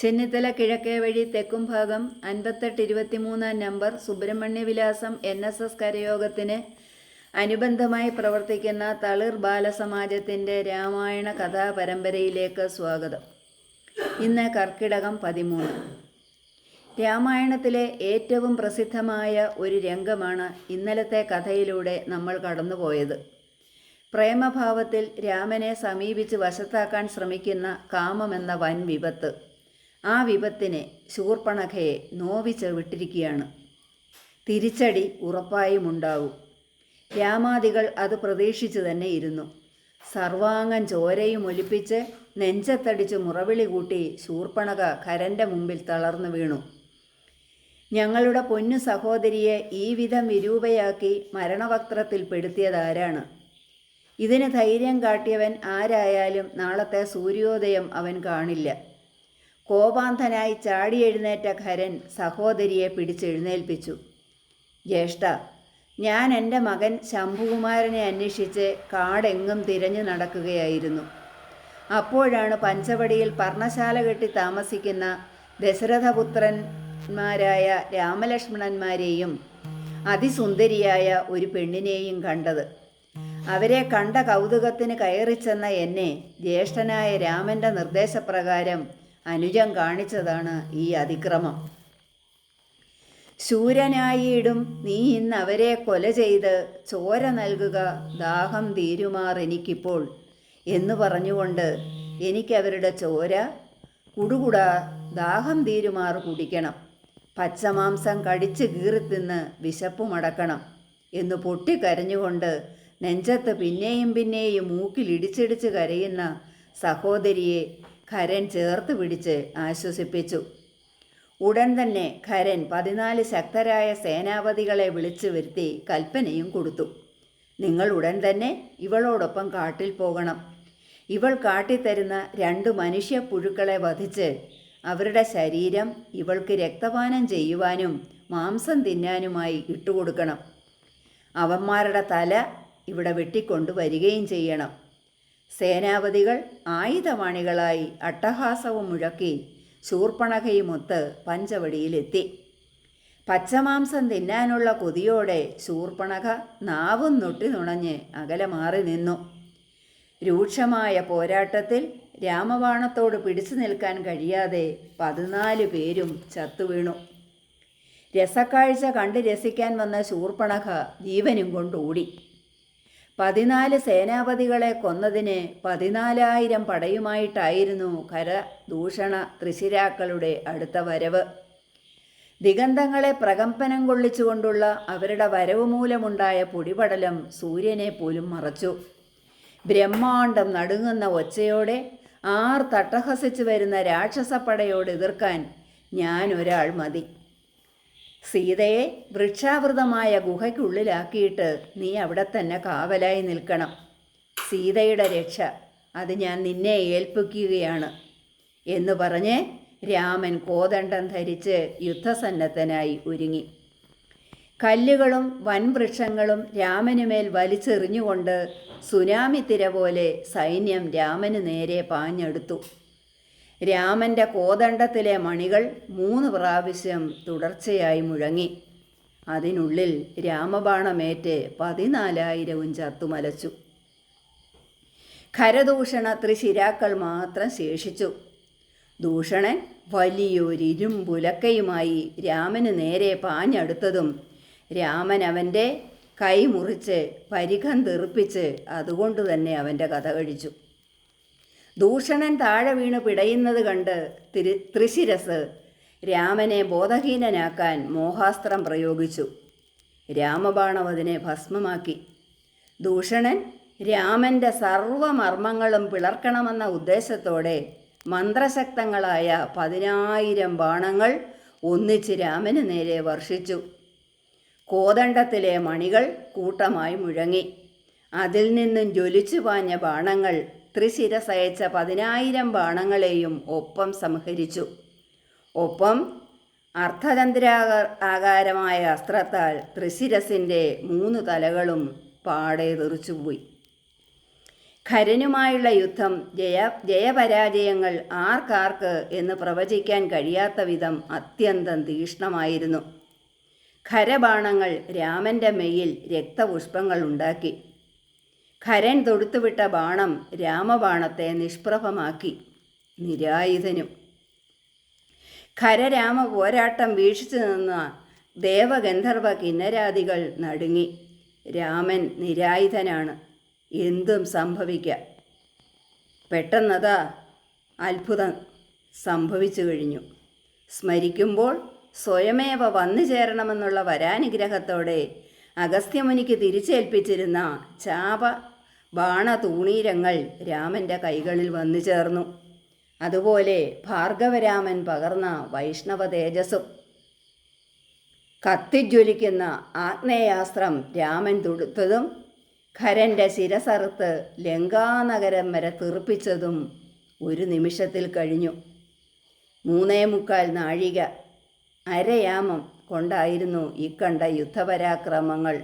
ചെന്നിത്തല കിഴക്കേ വഴി തെക്കും ഭാഗം അൻപത്തെട്ട് ഇരുപത്തിമൂന്നാം നമ്പർ സുബ്രഹ്മണ്യ വിലാസം എൻ എസ് എസ് കരയോഗത്തിന് അനുബന്ധമായി പ്രവർത്തിക്കുന്ന തളിർ ബാലസമാജത്തിന്റെ രാമായണ കഥാപരമ്പരയിലേക്ക് സ്വാഗതം. ഇന്ന് കർക്കിടകം പതിമൂന്ന്. രാമായണത്തിലെ ഏറ്റവും പ്രസിദ്ധമായ ഒരു രംഗമാണ് ഇന്നലത്തെ കഥയിലൂടെ നമ്മൾ കടന്നുപോയത്. പ്രേമഭാവത്തിൽ രാമനെ സമീപിച്ച് വശത്താക്കാൻ ശ്രമിക്കുന്ന കാമമെന്ന വൻ വിപത്ത്. ആ വിപത്തിനെ ശൂർപ്പണഖയെ നോവിച്ച് വിട്ടിരിക്കുകയാണ് തിരിച്ചടി ഉറപ്പായും ഉണ്ടാവും രാമാദികൾ അത് പ്രതീക്ഷിച്ചു തന്നെ ഇരുന്നു. സർവാംഗം ചോരയും ഒലിപ്പിച്ച് നെഞ്ചത്തടിച്ച് മുറവിളി കൂട്ടി ശൂർപ്പണക ഖരന്റെ മുമ്പിൽ തളർന്നു വീണു. ഞങ്ങളുടെ പൊന്നു സഹോദരിയെ ഈ വിധം വിരൂപയാക്കി മരണവക്ത്രത്തിൽ പെടുത്തിയതാരാണ്? ഇതിന് ധൈര്യം കാട്ടിയവൻ ആരായാലും നാളത്തെ സൂര്യോദയം അവൻ കാണില്ല. കോപാന്ധനായി ചാടി എഴുന്നേറ്റ ഖരൻ സഹോദരിയെ പിടിച്ചെഴുന്നേൽപ്പിച്ചു. ജ്യേഷ്ഠ ഞാൻ എന്റെ മകൻ ശംഭുകുമാരനെ അന്വേഷിച്ച് കാടെങ്ങും തിരഞ്ഞു നടക്കുകയായിരുന്നു. അപ്പോഴാണ് പഞ്ചവടിയിൽ പർണശാല കെട്ടി താമസിക്കുന്ന ദശരഥപുത്രന്മാരായ രാമലക്ഷ്മണന്മാരെയും അതിസുന്ദരിയായ ഒരു പെണ്ണിനെയും കണ്ടത്. അവരെ കണ്ട കൗതുകത്തിന് കയറിച്ചെന്ന എന്നെ ജ്യേഷ്ഠനായ രാമന്റെ നിർദ്ദേശപ്രകാരം അനുജം കാണിച്ചതാണ് ഈ അതിക്രമം. ശൂരനായിടും നീ ഇന്ന് അവരെ കൊല ചെയ്ത് ചോര നൽകുക ദാഹം തീരുമാർ എനിക്കിപ്പോൾ എന്ന് പറഞ്ഞുകൊണ്ട് എനിക്കവരുടെ ചോര കുടുകുട ദാഹം തീരുമാർ കുടിക്കണം. പച്ചമാംസം കടിച്ച് കീറിത്തിന്ന് വിശപ്പുമടക്കണം എന്ന് പൊട്ടിക്കരഞ്ഞുകൊണ്ട് നെഞ്ചത്ത് പിന്നെയും പിന്നെയും മൂക്കിലിടിച്ചിടിച്ച് കരയുന്ന സഹോദരിയെ ഖരൻ ചേർത്ത് പിടിച്ച് ആശ്വസിപ്പിച്ചു. ഉടൻ തന്നെ ഖരൻ പതിനാല് ശക്തരായ സേനാപതികളെ വിളിച്ചു വരുത്തി കൽപ്പനയും കൊടുത്തു. നിങ്ങൾ ഉടൻ തന്നെ ഇവളോടൊപ്പം കാട്ടിൽ പോകണം. ഇവൾ കാട്ടിത്തരുന്ന രണ്ട് മനുഷ്യ പുഴുക്കളെ വധിച്ച് അവരുടെ ശരീരം ഇവൾക്ക് രക്തപാനം ചെയ്യുവാനും മാംസം തിന്നാനുമായി ഇട്ടുകൊടുക്കണം. അവന്മാരുടെ തല ഇവിടെ വെട്ടിക്കൊണ്ടു വരികയും ചെയ്യണം. സേനാപതികൾ ആയുധമാണികളായി അട്ടഹാസവും മുഴക്കി ശൂർപ്പണകയുമൊത്ത് പഞ്ചവടിയിലെത്തി. പച്ചമാംസം തിന്നാനുള്ള കൊതിയോടെ ശൂർപ്പണക നാവും നൊട്ടി നുണഞ്ഞ് അകലെ മാറി നിന്നു. രൂക്ഷമായ പോരാട്ടത്തിൽ രാമബാണത്തോട് പിടിച്ചു നിൽക്കാൻ കഴിയാതെ പതിനാല് പേരും ചത്തുവീണു രസക്കാഴ്ച കണ്ട് രസിക്കാൻ വന്ന ശൂർപ്പണക ജീവനും കൊണ്ടോടി പതിനാല് സേനാപതികളെ കൊന്നതിന് പതിനാലായിരം പടയുമായിട്ടായിരുന്നു കര ദൂഷണ തൃശിരാക്കളുടെ അടുത്ത വരവ്. ദിഗന്ധങ്ങളെ പ്രകമ്പനം കൊള്ളിച്ചുകൊണ്ടുള്ള അവരുടെ വരവ് മൂലമുണ്ടായ പൊടിപടലം സൂര്യനെ പോലും മറച്ചു. ബ്രഹ്മാണ്ടം നടുങ്ങുന്ന ഒച്ചയോടെ ആർ തട്ടഹസിച്ചു വരുന്ന രാക്ഷസപ്പടയോട് എതിർക്കാൻ ഞാൻ ഒരാൾ മതി. സീതയെ വൃക്ഷാവൃതമായ ഗുഹയ്ക്കുള്ളിലാക്കിയിട്ട് നീ അവിടെ തന്നെ കാവലായി നിൽക്കണം. സീതയുടെ രക്ഷ അത് ഞാൻ നിന്നെ ഏൽപ്പിക്കുകയാണ്. എന്ന് പറഞ്ഞ് രാമൻ കോദണ്ഡം ധരിച്ച് യുദ്ധസന്നദ്ധനായി ഒരുങ്ങി. കല്ലുകളും വൻവൃക്ഷങ്ങളും രാമനുമേൽ വലിച്ചെറിഞ്ഞുകൊണ്ട് സുനാമി തിര പോലെ സൈന്യം രാമന് നേരെ പാഞ്ഞെടുത്തു. രാമന്റെ കോദണ്ഡത്തിലെ മണികൾ മൂന്ന് പ്രാവശ്യം തുടർച്ചയായി മുഴങ്ങി. അതിനുള്ളിൽ രാമബാണമേറ്റ് പതിനാലായിരവും ചത്തുമലച്ചു. ഖരദൂഷണ ത്രിശിരാക്കൾ മാത്രം ശേഷിച്ചു. ദൂഷണൻ വലിയൊരിരുമ്പുലക്കയുമായി രാമന് നേരെ പാഞ്ഞടുത്തതും രാമൻ അവന്റെ കൈ മുറിച്ച് പരിഖം തെറിപ്പിച്ച് അതുകൊണ്ട് തന്നെ അവന്റെ കഥ കഴിച്ചു. ദൂഷണൻ താഴെ വീണ് പിടയുന്നത് കണ്ട് തിരു ത്രിശിരസ് രാമനെ ബോധഹീനനാക്കാൻ മോഹാസ്ത്രം പ്രയോഗിച്ചു. രാമബാണം അതിനെ ഭസ്മമാക്കി. ദൂഷണൻ രാമന്റെ സർവമർമ്മങ്ങളും പിളർക്കണമെന്ന ഉദ്ദേശത്തോടെ മന്ത്രശക്തങ്ങളായ പതിനായിരം ബാണങ്ങൾ ഒന്നിച്ച് രാമന് നേരെ വർഷിച്ചു. കോദണ്ഡത്തിലെ മണികൾ കൂട്ടമായി മുഴങ്ങി. അതിൽ നിന്നും ജ്വലിച്ചു പാഞ്ഞ ബാണങ്ങൾ ത്രിശിരസയച്ച പതിനായിരം ബാണങ്ങളെയും ഒപ്പം സംഹരിച്ചു. ഒപ്പം അർദ്ധചന്ദ്രാക ആകാരമായ അസ്ത്രത്താൽ ത്രിശിരസിന്റെ മൂന്ന് തലകളും പാടെ തെറിച്ചുപോയി. ഖരനുമായുള്ള യുദ്ധം ജയ ജയപരാജയങ്ങൾ ആർക്കാർക്ക് എന്ന് പ്രവചിക്കാൻ കഴിയാത്ത വിധം അത്യന്തം തീക്ഷ്ണമായിരുന്നു ഖരബാണങ്ങൾ രാമന്റെ മെയ്യിൽ രക്തപുഷ്പങ്ങൾ ഉണ്ടാക്കി. ഖരൻ തൊടുത്തുവിട്ട ബാണം രാമബാണത്തെ നിഷ്പ്രഭമാക്കി നിരായുധനും. ഖരരാമ പോരാട്ടം വീക്ഷിച്ചു നിന്ന ദേവഗന്ധർവ കിന്നരാദികൾ നടുങ്ങി. രാമൻ നിരായുധനാണ്. എന്തും സംഭവിക്കാം. പെട്ടെന്നതാ അത്ഭുതം സംഭവിച്ചു കഴിഞ്ഞു. സ്മരിക്കുമ്പോൾ സ്വയമേവ വന്നു ചേരണമെന്നുള്ള വരാനുഗ്രഹത്തോടെ അഗസ്ത്യമുനിക്ക് തിരിച്ചേൽപ്പിച്ചിരുന്ന ചാപ ബാണ തൂണീരങ്ങൾ രാമന്റെ കൈകളിൽ വന്നു ചേർന്നു. അതുപോലെ ഭാർഗവരാമൻ പകർന്ന വൈഷ്ണവ തേജസ്സും കത്തിജ്വലിക്കുന്ന ആഗ്നേയാസ്ത്രം രാമൻ തൊടുത്തതും ഖരന്റെ ശിരസറുത്ത് ലങ്കാനഗരം വരെ തീർപ്പിച്ചതും ഒരു നിമിഷത്തിൽ കഴിഞ്ഞു. മൂന്നേ മുക്കാൽ നാഴിക അരയാമം കൊണ്ടായിരുന്നു ഇക്കണ്ട യുദ്ധപരാക്രമങ്ങൾ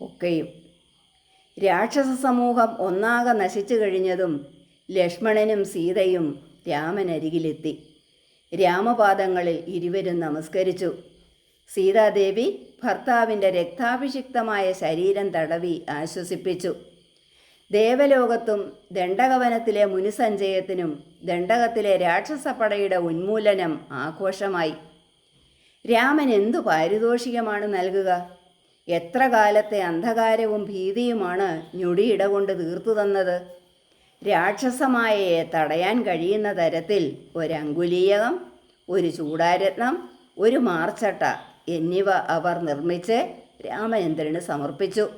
ഒക്കെയും. രാക്ഷസ സമൂഹം ഒന്നാകെ നശിച്ചു കഴിഞ്ഞതും ലക്ഷ്മണനും സീതയും രാമനരികിലെത്തി. രാമപാദങ്ങളിൽ ഇരുവരും നമസ്കരിച്ചു. സീതാദേവി ഭർത്താവിന്റെ രക്താഭിഷിക്തമായ ശരീരം തടവി ആശ്വസിപ്പിച്ചു. ദേവലോകത്തും ദണ്ഡകവനത്തിലെ മുനിസഞ്ചയത്തിനും ദണ്ഡകത്തിലെ രാക്ഷസപ്പടയുടെ ഉന്മൂലനം ആഘോഷമായി. രാമൻ എന്തു പാരിതോഷികമാണ് നൽകുക? എത്ര കാലത്തെ അന്ധകാരവും ഭീതിയുമാണ് ഞൊടിയിട കൊണ്ട് തീർത്തു തന്നത്? രാക്ഷസമായയെ തടയാൻ കഴിയുന്ന തരത്തിൽ ഒരങ്കുലീയകം ഒരു ചൂടാരത്നം ഒരു മാർച്ചട്ട എന്നിവ അവർ നിർമ്മിച്ച് രാമചന്ദ്രന് സമർപ്പിച്ചു.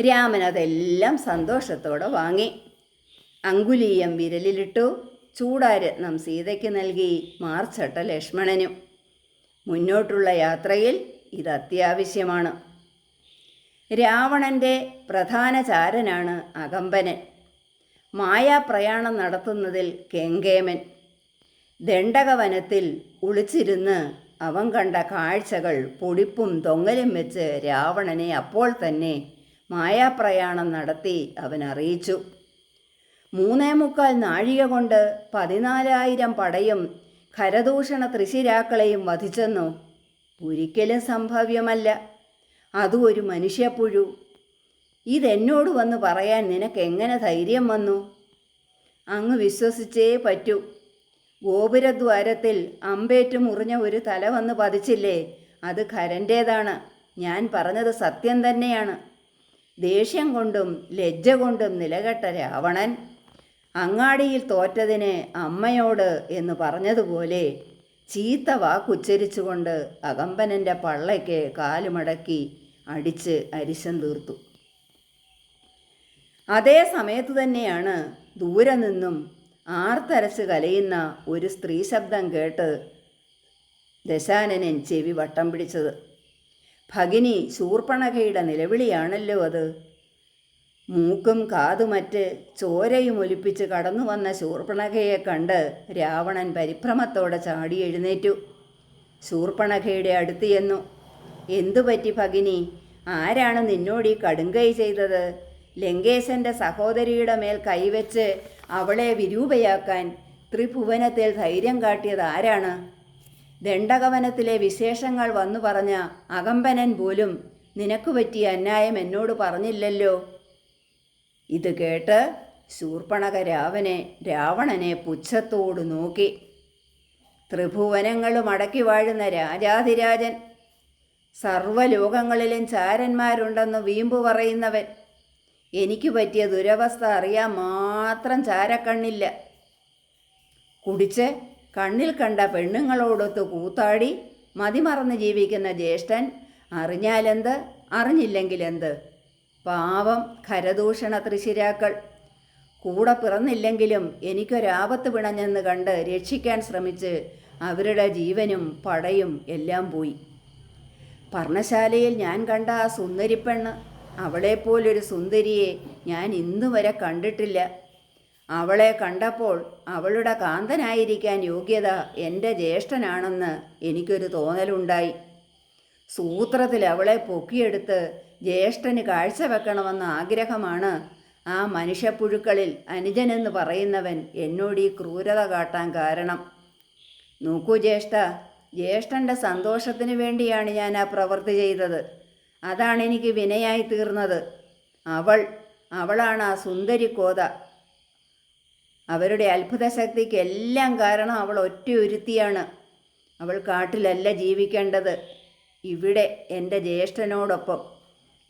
രാമൻ അതെല്ലാം സന്തോഷത്തോടെ വാങ്ങി. അങ്കുലീയം വിരലിലിട്ടു ചൂടാരത്നം സീതയ്ക്ക് നൽകി മാർച്ചട്ട ലക്ഷ്മണനും. മുന്നോട്ടുള്ള യാത്രയിൽ ഇത് അത്യാവശ്യമാണ്. രാവണന്റെ പ്രധാന ചാരനാണ് അകമ്പനൻ. മായാപ്രയാണം നടത്തുന്നതിൽ കെങ്കേമൻ. ദണ്ഡകവനത്തിൽ ഒളിച്ചിരുന്ന് അവൻ കണ്ട കാഴ്ചകൾ പൊടിപ്പും തൊങ്ങലും വെച്ച് രാവണനെ അപ്പോൾ തന്നെ മായാപ്രയാണം നടത്തി അവൻ അറിയിച്ചു. മൂന്നേ മുക്കാൽ നാഴിക കൊണ്ട് പതിനാലായിരം പടയും ഖരദൂഷണ തൃശിരാക്കളെയും വധിച്ചെന്നോ? ഒരിക്കലും സംഭവ്യമല്ല. അതും ഒരു മനുഷ്യപ്പുഴു. ഇതെന്നോട് വന്ന് പറയാൻ നിനക്ക് എങ്ങനെ ധൈര്യം വന്നു? അങ്ങ് വിശ്വസിച്ചേ പറ്റൂ. ഗോപുരദ്വാരത്തിൽ അമ്പേറ്റ് മുറിഞ്ഞ ഒരു തല വന്ന് പതിച്ചില്ലേ? അത് ഖരന്റേതാണ് ഞാൻ പറഞ്ഞത് സത്യം തന്നെയാണ്. ദേഷ്യം കൊണ്ടും ലജ്ജ കൊണ്ടും നിലകെട്ട രാവണൻ അങ്ങാടിയിൽ തോറ്റതിന് അമ്മയോട് എന്ന് പറഞ്ഞതുപോലെ ചീത്ത വാക്കുച്ചരിച്ചുകൊണ്ട് അകമ്പനന്റെ പള്ളയ്ക്ക് കാലുമടക്കി അടിച്ച് അരിശം തീർത്തു. അതേ സമയത്തു തന്നെയാണ് ദൂരെ നിന്നും ആർത്തരച്ച് കലയുന്ന ഒരു സ്ത്രീ ശബ്ദം കേട്ട് ദശാനനൻ ചെവി വട്ടം പിടിച്ചത്. ഭഗിനി ശൂർപ്പണകയുടെ നിലവിളിയാണല്ലോ അത്. മൂക്കും കാതുമറ്റ് ചോരയും ഒലിപ്പിച്ച് കടന്നു വന്ന ശൂർപ്പണഖയെ കണ്ട് രാവണൻ പരിഭ്രമത്തോടെ ചാടി എഴുന്നേറ്റു. ശൂർപ്പണഖയുടെ അടുത്ത് ചെന്നു. എന്തു പറ്റി ഭഗിനി? ആരാണ് നിന്നോട് ഈ കടുങ്കൈ ചെയ്തത്? ലങ്കേശന്റെ സഹോദരിയുടെ മേൽ കൈവച്ച് അവളെ വിരൂപയാക്കാൻ ത്രിഭുവനത്തിൽ ധൈര്യം കാട്ടിയത് ആരാണ്? ദണ്ഡകവനത്തിലെ വിശേഷങ്ങൾ വന്നു പറഞ്ഞ അകമ്പനൻ പോലും നിനക്ക് പറ്റിയ അന്യായം എന്നോട് പറഞ്ഞില്ലല്ലോ. ഇത് കേട്ട് ശൂർപ്പണക രാവനെ രാവണനെ പുച്ഛത്തോട് നോക്കി. ത്രിഭുവനങ്ങളും അടക്കി വാഴുന്ന രാജാധിരാജൻ സർവലോകങ്ങളിലും ചാരന്മാരുണ്ടെന്ന് വീമ്പ് പറയുന്നവൻ. എനിക്ക് പറ്റിയ ദുരവസ്ഥ അറിയാൻ മാത്രം ചാരക്കണ്ണില്ല. കുടിച്ച് കണ്ണിൽ കണ്ട പെണ്ണുങ്ങളോടൊത്ത് കൂത്താടി മതിമറന്ന് ജീവിക്കുന്ന ജ്യേഷ്ഠൻ അറിഞ്ഞാലെന്ത്? അറിഞ്ഞില്ലെങ്കിലെന്ത്? പാവം ഖരദൂഷണ തൃശിരാക്കൾ. കൂടെ പിറന്നില്ലെങ്കിലും എനിക്കൊരാപത്ത് പിണഞ്ഞെന്ന് കണ്ട് രക്ഷിക്കാൻ ശ്രമിച്ച് അവരുടെ ജീവനും പടയും എല്ലാം പോയി. പർണശാലയിൽ ഞാൻ കണ്ട ആ സുന്ദരിപ്പെണ്ണ് അവളെപ്പോലൊരു സുന്ദരിയെ ഞാൻ ഇന്നുവരെ കണ്ടിട്ടില്ല. അവളെ കണ്ടപ്പോൾ അവളുടെ കാന്തനായിരിക്കാൻ യോഗ്യത എന്റെ ജ്യേഷ്ഠനാണെന്ന് എനിക്കൊരു തോന്നലുണ്ടായി. സൂത്രത്തിൽ അവളെ പൊക്കിയെടുത്ത് ജ്യേഷ്ഠന് കാഴ്ചവെക്കണമെന്ന ആഗ്രഹമാണ്. ആ മനുഷ്യപ്പുഴുക്കളിൽ അനുജനെന്ന് പറയുന്നവൻ എന്നോട് ഈ ക്രൂരത കാട്ടാൻ കാരണം. നോക്കൂ ജ്യേഷ്ഠ ജ്യേഷ്ഠന്റെ സന്തോഷത്തിന് വേണ്ടിയാണ് ഞാൻ ആ പ്രവൃത്തി ചെയ്തത്. അതാണ് എനിക്ക് വിനയായി തീർന്നത്. അവൾ അവളാണ് ആ സുന്ദരി കോത. അവരുടെ അത്ഭുത ശക്തിക്ക് എല്ലാം കാരണം അവൾ ഒറ്റയൊരുത്തിയാണ്. അവൾ കാട്ടിലല്ല ജീവിക്കേണ്ടത്. ഇവിടെ എന്റെ ജ്യേഷ്ഠനോടൊപ്പം.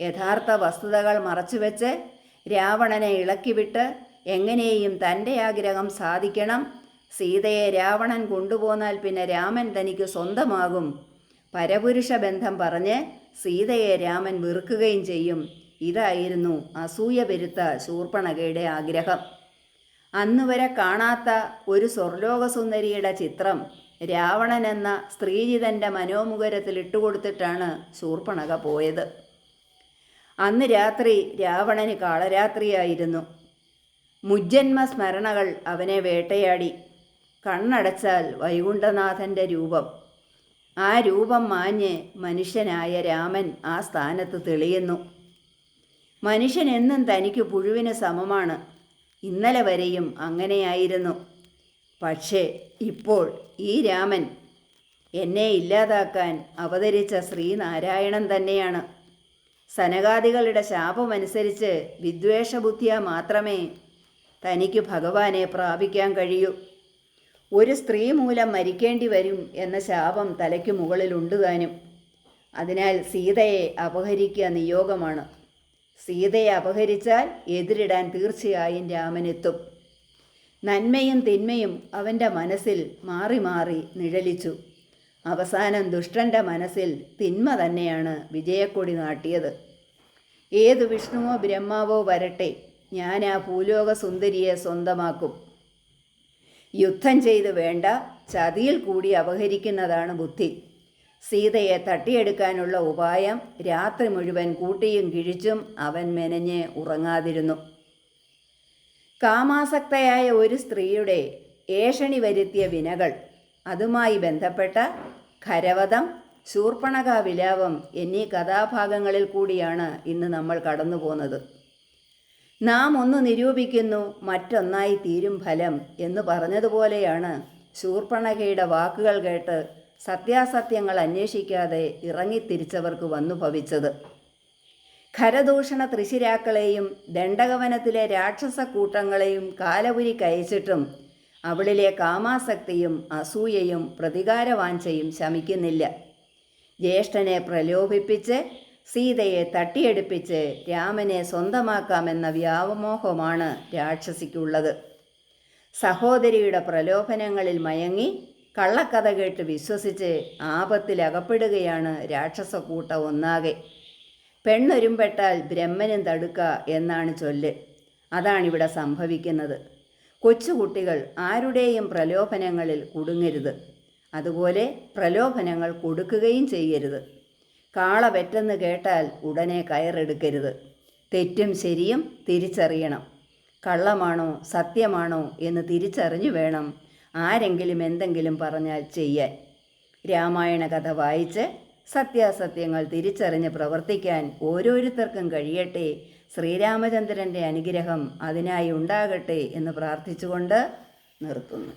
യഥാർത്ഥ വസ്തുതകൾ മറച്ചുവെച്ച് രാവണനെ ഇളക്കിവിട്ട് എങ്ങനെയും തന്റെ ആഗ്രഹം സാധിക്കണം. സീതയെ രാവണൻ കൊണ്ടുപോന്നാൽ പിന്നെ രാമൻ തനിക്ക് സ്വന്തമാകും. പരപുരുഷ ബന്ധം പറഞ്ഞ് സീതയെ രാമൻ വെറുക്കുകയും ചെയ്യും. ഇതായിരുന്നു അസൂയ പെരുത്ത ശൂർപ്പണകയുടെ ആഗ്രഹം. അന്നുവരെ കാണാത്ത ഒരു സ്വർലോകസുന്ദരിയുടെ ചിത്രം രാവണൻ എന്ന സ്ത്രീജിതന്റെ മനോമുഖരത്തിൽ ഇട്ടുകൊടുത്തിട്ടാണ് ശൂർപ്പണക പോയത്. അന്ന് രാത്രി രാവണന് കാളരാത്രിയായിരുന്നു. മുജ്ജന്മ സ്മരണകൾ അവനെ വേട്ടയാടി. കണ്ണടച്ചാൽ വൈകുണ്ഠനാഥന്റെ രൂപം. ആ രൂപം മാഞ്ഞ് മനുഷ്യനായ രാമൻ ആ സ്ഥാനത്ത് തെളിയുന്നു. മനുഷ്യൻ എന്നും തനിക്ക് പുഴുവിന് സമമാണ്. ഇന്നലെ വരെയും അങ്ങനെയായിരുന്നു. പക്ഷേ ഇപ്പോൾ ഈ രാമൻ എന്നെ ഇല്ലാതാക്കാൻ അവതരിച്ച ശ്രീനാരായണൻ തന്നെയാണ്. സനകാദികളുടെ ശാപമനുസരിച്ച് വിദ്വേഷബുദ്ധിയ മാത്രമേ തനിക്ക് ഭഗവാനെ പ്രാപിക്കാൻ കഴിയൂ. ഒരു സ്ത്രീ മൂലം മരിക്കേണ്ടി വരും എന്ന ശാപം തലയ്ക്ക് മുകളിലുണ്ട് താനും. അതിനാൽ സീതയെ അപഹരിക്കുക നിയോഗമാണ്. സീതയെ അപഹരിച്ചാൽ എതിരിടാൻ തീർച്ചയായും രാമനെത്തും. നന്മയും തിന്മയും അവന്റെ മനസ്സിൽ മാറി മാറി നിഴലിച്ചു. അവസാനം ദുഷ്ടന്റെ മനസ്സിൽ തിന്മ തന്നെയാണ് വിജയക്കൊടി നാട്ടിയത്. ഏത് വിഷ്ണുവോ ബ്രഹ്മാവോ വരട്ടെ ഞാൻ ആ ഭൂലോക സുന്ദരിയെ സ്വന്തമാക്കും. യുദ്ധം ചെയ്ത് വേണ്ട ചതിയിൽ കൂടി അപഹരിക്കുന്നതാണ് ബുദ്ധി. സീതയെ തട്ടിയെടുക്കാനുള്ള ഉപായം രാത്രി മുഴുവൻ കൂട്ടിയും കിഴിച്ചും അവൻ മെനഞ്ഞ് ഉറങ്ങാതിരുന്നു. കാമാസക്തയായ ഒരു സ്ത്രീയുടെ ഏഷണി വരുത്തിയ വിനകൾ അതുമായി ബന്ധപ്പെട്ട ഖരവധം ശൂർപ്പണക വിലാപം എന്നീ കഥാഭാഗങ്ങളിൽ കൂടിയാണ് ഇന്ന് നമ്മൾ കടന്നു പോകുന്നത് നാം ഒന്ന് നിരൂപിക്കുന്നു മറ്റൊന്നായി തീരും ഫലം എന്ന് പറഞ്ഞതുപോലെയാണ് ശൂർപ്പണകയുടെ വാക്കുകൾ കേട്ട് സത്യാസത്യങ്ങൾ അന്വേഷിക്കാതെ ഇറങ്ങിത്തിരിച്ചവർക്ക് വന്നു ഭവിച്ചത്. ഖരദൂഷണ തൃശിരാക്കളെയും ദണ്ഡകവനത്തിലെ രാക്ഷസ കൂട്ടങ്ങളെയും കാലപുരി കയച്ചിട്ടും അവളിലെ കാമാസക്തിയും അസൂയയും പ്രതികാരവാഞ്ചയും ശമിക്കുന്നില്ല. ജ്യേഷ്ഠനെ പ്രലോഭിപ്പിച്ച് സീതയെ തട്ടിയെടുപ്പിച്ച് രാമനെ സ്വന്തമാക്കാമെന്ന വ്യാവമോഹമാണ് രാക്ഷസിക്കുള്ളത്. സഹോദരിയുടെ പ്രലോഭനങ്ങളിൽ മയങ്ങി കള്ളക്കഥ കേട്ട് വിശ്വസിച്ച് ആപത്തിലകപ്പെടുകയാണ് രാക്ഷസക്കൂട്ട ഒന്നാകെ. പെണ്ണൊരുമ്പെട്ടാൽ ബ്രഹ്മനും തടുക്ക എന്നാണ് ചൊല്ല്. അതാണിവിടെ സംഭവിക്കുന്നത്. കൊച്ചുകുട്ടികൾ ആരുടെയും പ്രലോഭനങ്ങളിൽ കുടുങ്ങരുത്. അതുപോലെ പ്രലോഭനങ്ങൾ കൊടുക്കുകയും ചെയ്യരുത്. കാള പെറ്റെന്ന് കേട്ടാൽ ഉടനെ കയറെടുക്കരുത്. തെറ്റും ശരിയും തിരിച്ചറിയണം. കള്ളമാണോ സത്യമാണോ എന്ന് തിരിച്ചറിഞ്ഞു വേണം ആരെങ്കിലും എന്തെങ്കിലും പറഞ്ഞാൽ ചെയ്യാൻ. രാമായണ കഥ വായിച്ച് സത്യാസത്യങ്ങൾ തിരിച്ചറിഞ്ഞ് പ്രവർത്തിക്കാൻ ഓരോരുത്തർക്കും കഴിയട്ടെ ശ്രീരാമചന്ദ്രന്റെ അനുഗ്രഹം അതിനായി ഉണ്ടാകട്ടെ എന്ന് പ്രാർത്ഥിച്ചുകൊണ്ട് നിർത്തുന്നു.